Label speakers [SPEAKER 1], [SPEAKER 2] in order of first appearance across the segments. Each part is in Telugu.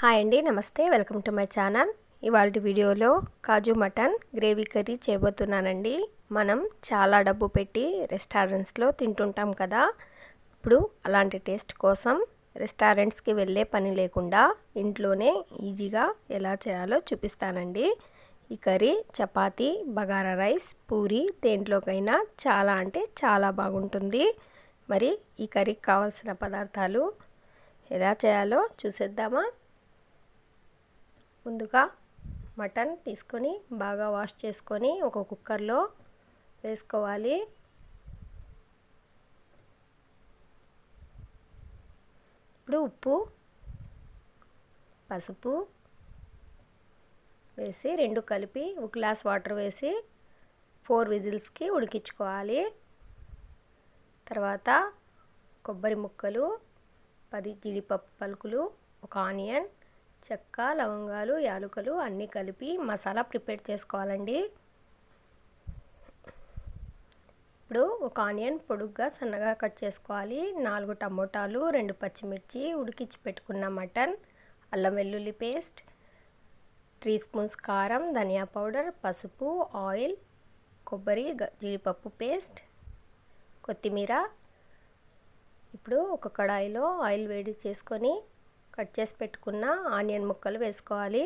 [SPEAKER 1] హాయ్ అండి నమస్తే. Welcome to my channel. ఇవాళ వీడియోలో కాజు మటన్ గ్రేవీ కర్రీ చేయబోతున్నానండి. మనం చాలా డబ్బు పెట్టి రెస్టారెంట్స్లో తింటుంటాం కదా. ఇప్పుడు అలాంటి టేస్ట్ కోసం రెస్టారెంట్స్కి వెళ్ళే పని లేకుండా ఇంట్లోనే ఈజీగా ఎలా చేయాలో చూపిస్తానండి. ఈ కర్రీ చపాతి బగారా రైస్ పూరి దేంట్లోకైనా చాలా అంటే చాలా బాగుంటుంది. మరి ఈ కర్రీకి కావాల్సిన పదార్థాలు ఎలా చేయాలో చూసేద్దామా? ముందుగా మటన్ తీసుకొని బాగా వాష్ చేసుకొని ఒక కుక్కర్లో వేసుకోవాలి. ఇప్పుడు ఉప్పు పసుపు వేసి రెండు కలిపి ఒక గ్లాస్ వాటర్ వేసి ఫోర్ విజిల్స్కి ఉడికించుకోవాలి. తర్వాత కొబ్బరి ముక్కలు పది జీడిపప్పు పలుకులు ఒక ఆనియన్ చెక్క లవంగాలు యాలకులు అన్నీ కలిపి మసాలా ప్రిపేర్ చేసుకోవాలండి. ఇప్పుడు ఒక ఆనియన్ పొడుగ్గా సన్నగా కట్ చేసుకోవాలి. నాలుగు టమోటాలు రెండు పచ్చిమిర్చి ఉడికించి పెట్టుకున్న మటన్ అల్లం వెల్లుల్లి పేస్ట్ త్రీ స్పూన్స్ కారం ధనియా పౌడర్ పసుపు ఆయిల్ కొబ్బరి జీడిపప్పు పేస్ట్ కొత్తిమీర. ఇప్పుడు ఒక కడాయిలో ఆయిల్ వేడి చేసుకొని కట్ చేసి పెట్టుకున్న ఆనియన్ ముక్కలు వేసుకోవాలి.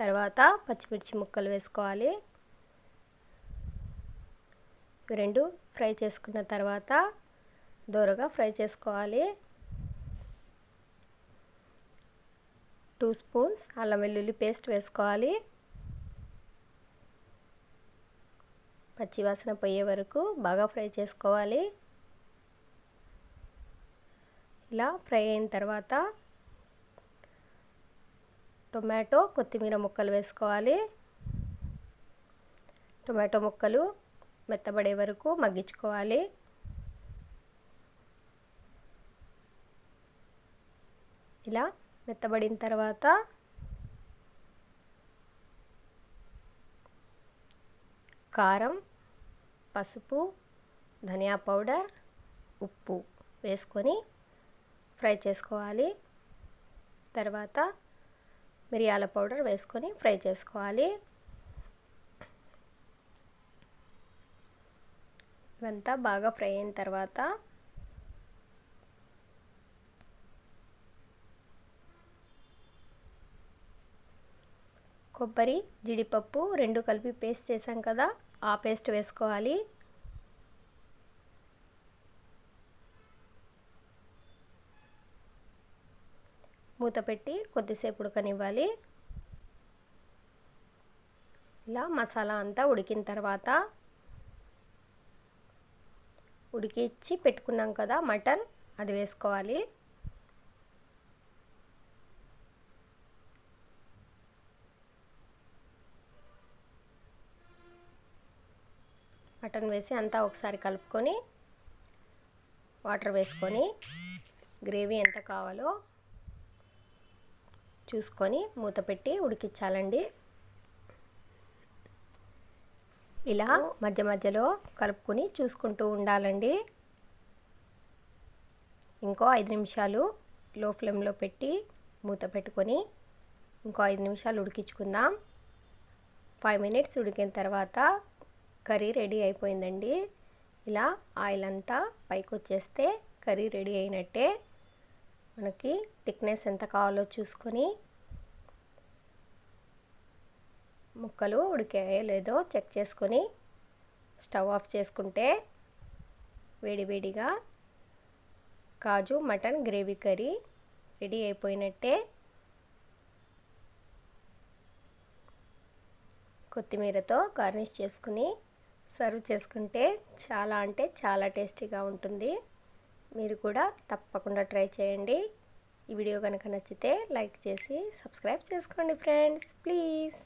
[SPEAKER 1] తర్వాత పచ్చిమిర్చి ముక్కలు వేసుకోవాలి. రెండు ఫ్రై చేసుకున్న తర్వాత దూరగా ఫ్రై చేసుకోవాలి. టూ స్పూన్స్ అల్లం వెల్లుల్లి పేస్ట్ వేసుకోవాలి. పచ్చివాసన పోయే వరకు బాగా ఫ్రై చేసుకోవాలి. ఇలా ఫ్రై అయిన తర్వాత టొమాటో కొత్తిమీర ముక్కలు వేసుకోవాలి. టొమాటో ముక్కలు మెత్తబడే వరకు మగ్గించుకోవాలి. ఇలా మెత్తబడిన తర్వాత కారం పసుపు ధనియా పౌడర్ ఉప్పు వేసుకొని ఫ్రై చేసుకోవాలి. తర్వాత మిరియాల పౌడర్ వేసుకొని ఫ్రై చేసుకోవాలి. ఇవంతా బాగా ఫ్రై అయిన తర్వాత కొబ్బరి జీడిపప్పు రెండు కలిపి పేస్ట్ చేసాం కదా ఆ పేస్ట్ వేసుకోవాలి. మూత పెట్టి కొద్దిసేపు ఉడకనివ్వాలి. ఇలా మసాలా అంతా ఉడికిన తర్వాత ఉడికిచ్చి పెట్టుకున్నాం కదా మటన్ అది వేసుకోవాలి. మటన్ వేసి అంతా ఒకసారి కలుపుకొని వాటర్ వేసుకొని గ్రేవీ ఎంత కావాలో చూసుకొని మూత పెట్టి ఉడికించాలండి. ఇలా మధ్య మధ్యలో కలుపుకొని చూసుకుంటూ ఉండాలండి. ఇంకో ఐదు నిమిషాలు లో ఫ్లేమ్లో పెట్టి మూత పెట్టుకొని ఇంకో ఐదు నిమిషాలు ఉడికించుకుందాం. ఫైవ్ మినిట్స్ ఉడికిన తర్వాత కర్రీ రెడీ అయిపోయిందండి. ఇలా ఆయిల్ అంతా పైకి వచ్చేస్తే కర్రీ రెడీ అయినట్టే. మనకి థిక్నెస్ ఎంత కావాలో చూసుకొని ముక్కలు ఉడికాయో లేదో చెక్ చేసుకొని స్టవ్ ఆఫ్ చేసుకుంటే వేడివేడిగా కాజు మటన్ గ్రేవీ కర్రీ రెడీ అయిపోయినట్టే కొత్తిమీరతో గార్నిష్ చేసుకుని సర్వ్ చేసుకుంటే చాలా అంటే చాలా టేస్టీగా ఉంటుంది. మీరు కూడా తప్పకుండా ట్రై చేయండి. ఈ వీడియో కనుక నచ్చితే లైక్ చేసి సబ్స్క్రైబ్ చేసుకోండి ఫ్రెండ్స్. ప్లీజ్.